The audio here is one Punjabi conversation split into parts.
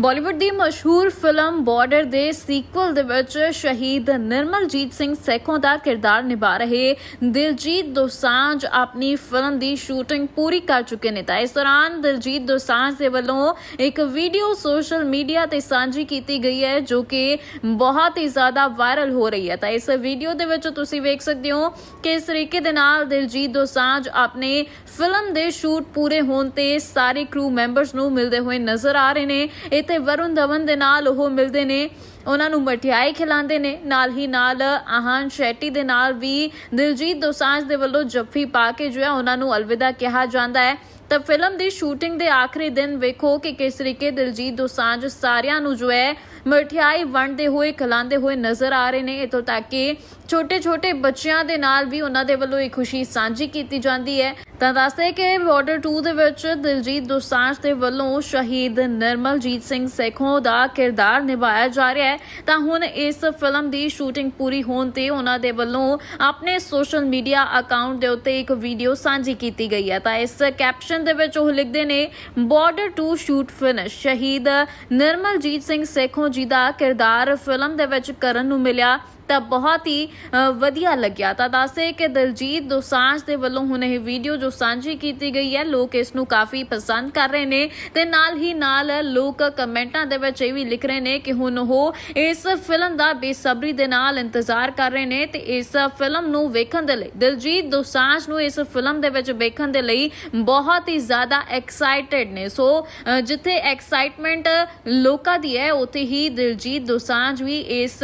ਬਾਲੀਵੁੱਡ ਦੀ ਮਸ਼ਹੂਰ ਫਿਲਮ ਬਾਰਡਰ ਦੇ ਸੀਕਵਲ ਦੇ ਵਿੱਚ ਸ਼ਹੀਦ ਨਿਰਮਲਜੀਤ ਸਿੰਘ ਸੇਖੋਂ ਦਾ ਕਿਰਦਾਰ ਨਿਭਾ ਰਹੇ ਦਿਲਜੀਤ ਦੋਸਾਂਝ ਆਪਣੀ ਫਿਲਮ ਦੀ ਸ਼ੂਟਿੰਗ ਪੂਰੀ ਕਰ ਚੁੱਕੇ ਨੇ ਤਾਂ ਇਸ ਦੌਰਾਨ ਦਿਲਜੀਤ ਦੋਸਾਂਝ ਦੇ ਵੱਲੋਂ ਇੱਕ ਵੀਡੀਓ ਸੋਸ਼ਲ ਮੀਡੀਆ ਤੇ ਸਾਂਝੀ ਕੀਤੀ ਗਈ ਹੈ ਜੋ ਕਿ ਬਹੁਤ ਹੀ ਜ਼ਿਆਦਾ ਵਾਇਰਲ ਹੋ ਰਹੀ ਹੈ। ਤਾਂ ਇਸ ਵੀਡੀਓ ਦੇ ਵਿੱਚ ਤੁਸੀਂ ਵੇਖ ਸਕਦੇ ਹੋ ਕਿ ਇਸ ਤਰੀਕੇ ਦੇ ਨਾਲ ਦਿਲਜੀਤ ਦੋਸਾਂਝ ਆਪਣੇ ਫਿਲਮ ਦੇ ਸ਼ੂਟ ਪੂਰੇ ਹੋਣ ਤੇ ਸਾਰੇ ਕਰੂ ਮੈਂਬਰਸ ਨੂੰ ਮਿਲਦੇ ਹੋਏ ਨਜ਼ਰ ਆ ਰਹੇ ਨੇ। ਇੱਥੇ ਵਰੁਣ ਧਵਨ ਦੇ ਨਾਲ ਉਹ ਮਿਲਦੇ ਨੇ, ਉਹਨਾਂ ਨੂੰ ਮਠਿਆਈ ਖਿਲਾਉਂਦੇ ਨੇ, ਨਾਲ ਹੀ ਨਾਲ ਆਹਾਨ ਸ਼ੈਟੀ ਦੇ ਨਾਲ ਵੀ ਦਿਲਜੀਤ ਦੋਸਾਂਝ ਦੇ ਵੱਲੋਂ ਜੱਫੀ ਪਾ ਕੇ ਜੋ ਹੈ ਉਹਨਾਂ ਨੂੰ ਅਲਵਿਦਾ ਕਿਹਾ ਜਾਂਦਾ ਹੈ। ਤਾਂ ਫਿਲਮ ਦੀ ਸ਼ੂਟਿੰਗ ਦੇ ਆਖਰੀ ਦਿਨ ਵੇਖੋ ਕਿ ਕਿਸ ਤਰੀਕੇ ਦਿਲਜੀਤ ਦੋਸਾਂਝ ਸਾਰਿਆਂ ਨੂੰ ਜੋ ਹੈ ਮਠਿਆਈ ਵੰਡਦੇ ਹੋਏ, ਖਿਲਾਉਂਦੇ ਹੋਏ ਨਜ਼ਰ ਆ ਰਹੇ ਨੇ। ਇਤੋਂ ਤੱਕ ਕਿ ਛੋਟੇ-ਛੋਟੇ ਬੱਚਿਆਂ ਦੇ ਨਾਲ ਵੀ ਉਹਨਾਂ ਦੇ ਵੱਲੋਂ ਇਹ ਖੁਸ਼ੀ ਸਾਂਝੀ ਕੀਤੀ ਜਾਂਦੀ ਹੈ। ਤਾਂ ਦੱਸਦੇ ਕਿ ਬਾਰਡਰ 2 ਦੇ ਵਿੱਚ ਦਿਲਜੀਤ ਦੋਸਾਂਝ ਦੇ ਵੱਲੋਂ ਸ਼ਹੀਦ ਨਿਰਮਲਜੀਤ ਸਿੰਘ ਸੇਖੋਂ ਦਾ ਕਿਰਦਾਰ ਨਿਭਾਇਆ ਜਾ ਰਿਹਾ ਹੈ। ਤਾਂ ਹੁਣ ਇਸ ਫਿਲਮ ਦੀ ਸ਼ੂਟਿੰਗ ਪੂਰੀ ਹੋਣ ਤੇ ਉਹਨਾਂ ਦੇ ਵੱਲੋਂ ਆਪਣੇ ਸੋਸ਼ਲ ਮੀਡੀਆ ਅਕਾਊਂਟ ਦੇ ਉੱਤੇ ਇੱਕ ਵੀਡੀਓ ਸਾਂਝੀ ਕੀਤੀ ਗਈ ਹੈ। ਤਾਂ ਇਸ ਕੈਪਸ਼ਨ ਦੇ ਵਿੱਚ ਉਹ ਲਿਖਦੇ ਨੇ ਬਾਰਡਰ 2 ਸ਼ੂਟ ਫਿਨਿਸ਼ ਸ਼ਹੀਦ ਨਿਰਮਲਜੀਤ ਸਿੰਘ ਸੇਖੋਂ ਜੀ ਦਾ ਕਿਰਦਾਰ ਫਿਲਮ ਦੇ ਵਿੱਚ ਕਰਨ ਨੂੰ ਮਿਲਿਆ। ਤਾਂ ਬਹੁਤ ਹੀ ਵਧੀਆ ਲੱਗਿਆ। ਤਾਂ ਦੱਸੇ ਕਿ ਦਿਲਜੀਤ ਦੋਸਾਂਝ ਦੇ ਵੱਲੋਂ ਹੁਣ ਇਹ ਵੀਡੀਓ ਜੋ ਸਾਂਝੀ ਕੀਤੀ ਗਈ ਹੈ, ਲੋਕ ਇਸ ਨੂੰ ਕਾਫੀ ਪਸੰਦ ਕਰ ਰਹੇ ਨੇ ਤੇ ਨਾਲ ਹੀ ਨਾਲ ਲੋਕ ਕਮੈਂਟਾਂ ਦੇ ਵਿੱਚ ਇਹ ਵੀ ਲਿਖ ਰਹੇ ਨੇ ਕਿ ਹੁਣ ਉਹ ਇਸ ਫਿਲਮ ਦਾ ਬੇਸਬਰੀ ਦੇ ਨਾਲ ਇੰਤਜ਼ਾਰ ਕਰ ਰਹੇ ਨੇ ਤੇ ਇਸ ਫਿਲਮ ਨੂੰ ਵੇਖਣ ਦੇ ਲਈ, ਦਿਲਜੀਤ ਦੋਸਾਂਝ ਨੂੰ ਇਸ ਫਿਲਮ ਦੇ ਵਿੱਚ ਵੇਖਣ ਦੇ ਲਈ ਬਹੁਤ ਹੀ ਜ਼ਿਆਦਾ ਐਕਸਾਈਟਿਡ ਨੇ। ਸੋ ਜਿੱਥੇ ਐਕਸਾਈਟਮੈਂਟ ਲੋਕਾਂ ਦੀ ਹੈ, ਉੱਥੇ ਹੀ ਦਿਲਜੀਤ ਦੋਸਾਂਝ ਵੀ ਇਸ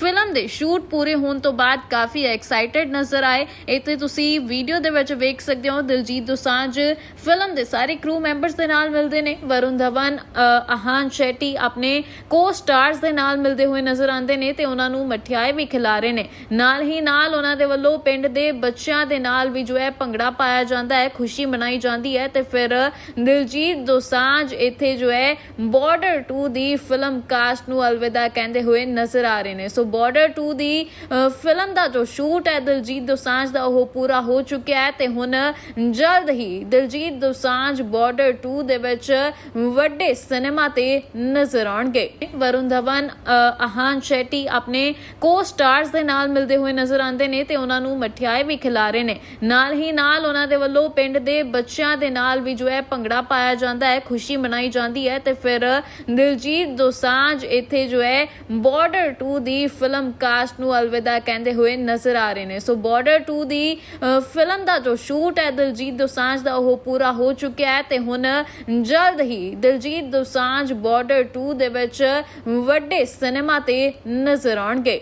ਫਿਲਮ ਦੇ ਸ਼ੂਟ ਪੂਰੇ ਹੋਣ ਤੋਂ ਬਾਅਦ ਕਾਫੀ ਐਕਸਾਈਟਿਡ ਨਜ਼ਰ ਆਏ। ਇੱਥੇ ਤੁਸੀਂ ਵੀਡੀਓ ਦੇ ਵਿੱਚ ਵੇਖ ਸਕਦੇ ਹੋ। ਦਿਲਜੀਤ ਦੋਸਾਂਝ ਫਿਲਮ ਦੇ ਸਾਰੇ ਕਰੂ ਮੈਂਬਰਸ ਦੇ ਨਾਲ ਮਿਲਦੇ ਨੇ। ਵਰੁਣ ਧਵਨ ਆਹਾਨ ਸ਼ੈਟੀ ਆਪਣੇ ਕੋ-ਸਟਾਰਸ ਦੇ ਨਾਲ ਮਿਲਦੇ ਹੋਏ ਨਜ਼ਰ ਆਉਂਦੇ ਨੇ ਤੇ ਉਹਨਾਂ ਨੂੰ ਮਠਿਆਈ ਵੀ ਖਿਲਾ ਰਹੇ ਨੇ। ਨਾਲ ਹੀ ਨਾਲ ਉਹਨਾਂ ਦੇ ਵੱਲੋਂ ਪਿੰਡ ਦੇ ਬੱਚਿਆਂ ਦੇ ਨਾਲ ਵੀ ਜੋ ਹੈ ਭੰਗੜਾ ਪਾਇਆ ਜਾਂਦਾ ਹੈ, ਖੁਸ਼ੀ ਮਨਾਈ ਜਾਂਦੀ ਹੈ ਤੇ ਫਿਰ ਦਿਲਜੀਤ ਦੋਸਾਂਝ ਇੱਥੇ ਜੋ ਹੈ ਬਾਰਡਰ 2 ਦੀ ਫਿਲਮ ਕਾਸਟ ਨੂੰ ਅਲਵਿਦਾ ਕਹਿੰਦੇ ਹੋਏ ਨਜ਼ਰ ਆ ਰਹੇ ਨੇ। ਸੋ ਬਾਰਡਰ 2 ਦੀ ਫਿਲਮ ਦਾ ਜੋ ਸ਼ੂਟ ਹੈ, ਦਿਲਜੀਤ ਦੋਸਾਂਝ ਦਾ, ਉਹ ਪੂਰਾ ਹੋ ਚੁੱਕਿਆ ਹੈ ਤੇ ਹੁਣ ਜਲਦ ਹੀ ਦਿਲਜੀਤ ਦੋਸਾਂਝ ਬਾਰਡਰ 2 ਦੇ ਵਿੱਚ ਵੱਡੇ ਸਿਨੇਮਾ ਤੇ ਨਜ਼ਰ ਆਉਣਗੇ। ਵਰੁਣ ਧਵਨ ਆਹਾਨ ਸ਼ੈਟੀ ਆਪਣੇ ਕੋ-ਸਟਾਰਸ ਦੇ ਨਾਲ ਮਿਲਦੇ ਹੋਏ ਨਜ਼ਰ ਆਉਂਦੇ ਨੇ ਤੇ ਉਹਨਾਂ ਨੂੰ ਮਠਿਆਏ ਵੀ ਖਿਲਾ ਰਹੇ ਨੇ। ਨਾਲ ਹੀ ਨਾਲ ਉਹਨਾਂ ਦੇ ਵੱਲੋਂ ਪਿੰਡ ਦੇ ਬੱਚਿਆਂ ਦੇ ਨਾਲ ਵੀ ਜੋ ਹੈ ਭੰਗੜਾ ਪਾਇਆ ਜਾਂਦਾ ਹੈ, ਖੁਸ਼ੀ ਮਨਾਈ ਜਾਂਦੀ ਹੈ ਤੇ ਫਿਰ ਦਿਲਜੀਤ ਦੋਸਾਂਝ ਇੱਥੇ ਜੋ ਹੈ ਬਾਰਡਰ 2 ਦੀ ਫਿਲਮ ਕਾਸਟ ਨੂੰ ਅਲਵਿਦਾ ਕਹਿੰਦੇ ਹੋਏ ਨਜ਼ਰ ਆ ਰਹੇ ਨੇ। ਸੋ ਬਾਰਡਰ 2 ਦੀ ਫਿਲਮ ਦਾ ਜੋ ਸ਼ੂਟ ਹੈ, ਦਿਲਜੀਤ ਦੋਸਾਂਝ ਦਾ ਉਹ ਪੂਰਾ ਹੋ ਚੁੱਕਿਆ ਹੈ ਤੇ ਹੁਣ ਜਲਦ ਹੀ ਦਿਲਜੀਤ ਦੋਸਾਂਝ ਬਾਰਡਰ 2 ਦੇ ਵਿੱਚ ਵੱਡੇ ਸਿਨੇਮਾ ਤੇ ਨਜ਼ਰ ਆਉਣਗੇ।